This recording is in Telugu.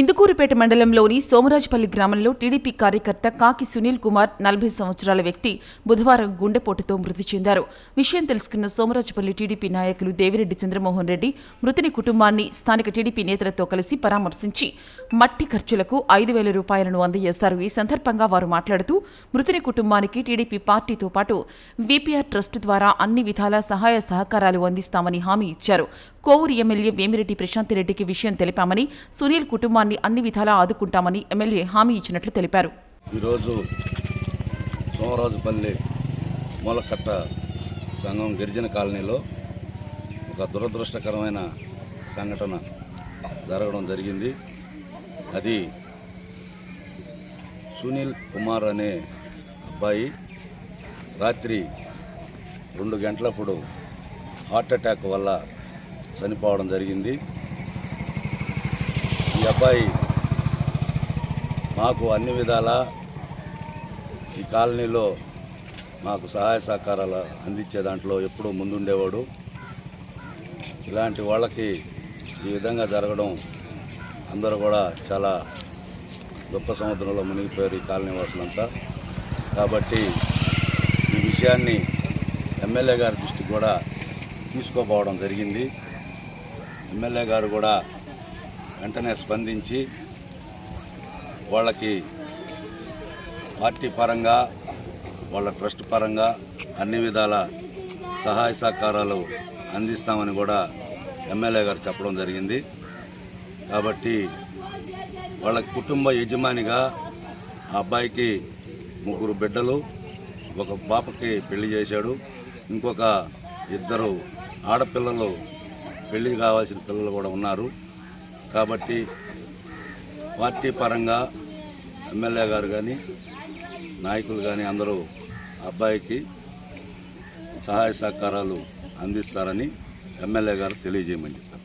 ఇందుకూరుపేట మండలంలోని సోమరాజుపల్లి గ్రామంలో టీడీపీ కార్యకర్త కాకి సునీల్ కుమార్ నలభై సంవత్సరాల వ్యక్తి బుధవారం గుండెపోటుతో మృతి చెందారు. విషయం తెలుసుకున్న సోమరాజుపల్లి టీడీపీ నాయకులు దేవిరెడ్డి చంద్రమోహన్ రెడ్డి మృతుని కుటుంబాన్ని స్థానిక టీడీపీ నేతలతో కలిసి పరామర్శించి మట్టి ఖర్చులకు ఐదు వేల రూపాయలను అందజేశారు. ఈ సందర్భంగా వారు మాట్లాడుతూ మృతుని కుటుంబానికి టీడీపీ పార్టీతో పాటు వీపీఆర్ ట్రస్ట్ ద్వారా అన్ని విధాల సహాయ సహకారాలు అందిస్తామని హామీ ఇచ్చారు. కోవూరు ఎమ్మెల్యే వేమిరెడ్డి ప్రశాంతిరెడ్డికి విషయం తెలిపామని సునీల్ కుటుంబాన్ని కుటుంబాన్ని అన్ని విధాలా ఆదుకుంటామని ఎమ్మెల్యే హామీ ఇచ్చినట్లు తెలిపారు. ఈరోజు సోమరాజుపల్లి మూలకట్ట సంఘం గిరిజన కాలనీలో ఒక దురదృష్టకరమైన సంఘటన జరగడం జరిగింది. అది సునీల్ కుమార్ అనే అబ్బాయి రాత్రి రెండు గంటలప్పుడు హార్ట్ అటాక్ వల్ల చనిపోవడం జరిగింది. ఈ అబ్బాయి మాకు అన్ని విధాలా ఈ కాలనీలో మాకు సహాయ సహకారాలు అందించే దాంట్లో ఎప్పుడూ ముందుండేవాడు. ఇలాంటి వాళ్ళకి ఈ విధంగా జరగడం అందరూ కూడా చాలా గొప్ప సముద్రంలో మునిగిపోయారు ఈ కాలనీ వాసులంతా. కాబట్టి ఈ విషయాన్ని ఎమ్మెల్యే గారి దృష్టికి కూడా తీసుకోపోవడం జరిగింది. ఎమ్మెల్యే గారు కూడా వెంటనే స్పందించి వాళ్ళకి పార్టీ పరంగా వాళ్ళ ట్రస్ట్ పరంగా అన్ని విధాల సహాయ సహకారాలు అందిస్తామని కూడా ఎమ్మెల్యే గారు చెప్పడం జరిగింది. కాబట్టి వాళ్ళ కుటుంబ యజమానిగా ఆ అబ్బాయికి ముగ్గురు బిడ్డలు ఒక పాపకి పెళ్ళి చేశాడు ఇంకొక ఇద్దరు ఆడపిల్లలు పెళ్ళి కావాల్సిన పిల్లలు కూడా ఉన్నారు. కాబట్టి పార్టీ పరంగా ఎమ్మెల్యే గారు కానీ నాయకులు కానీ అందరూ అబ్బాయికి సహాయ సహకారాలు అందిస్తారని ఎమ్మెల్యే గారు తెలియజేయమని చెప్పారు.